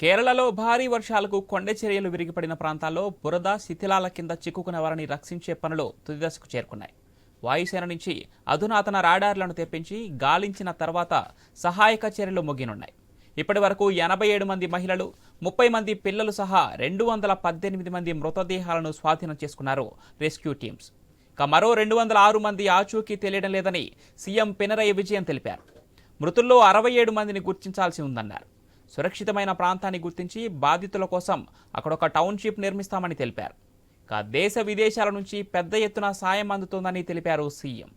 కేరళలో భారీ వర్షాలకు కొండ చర్యలు విరిగిపడిన ప్రాంతాల్లో బురద శిథిలాల కింద చిక్కుకున్న వారిని రక్షించే పనులు తుదిదశకు చేరుకున్నాయి. వాయుసేన నుంచి అధునాతన రాడార్లను తెప్పించి గాలించిన తర్వాత సహాయక చర్యలు ముగినున్నాయి ఇప్పటి వరకు ఎనభై ఏడు మంది మహిళలు ముప్పై మంది పిల్లలు సహా రెండు వందల పద్దెనిమిది మంది మృతదేహాలను స్వాధీనం చేసుకున్నారు రెస్క్యూ టీమ్స్. ఇక మరో రెండు వందల ఆరు మంది ఆచూకీ తెలియడం లేదని సీఎం పినరయ్య విజయన్ తెలిపారు. మృతుల్లో అరవై ఏడు మందిని గుర్తించాల్సి ఉందన్నారు. సురక్షితమైన ప్రాంతాన్ని గుర్తించి బాధితుల కోసం అక్కడ ఒక టౌన్షిప్ నిర్మిస్తామని తెలిపారు. ఇక దేశ విదేశాల నుంచి పెద్ద ఎత్తున సాయం అందుతోందని తెలిపారు సీఎం.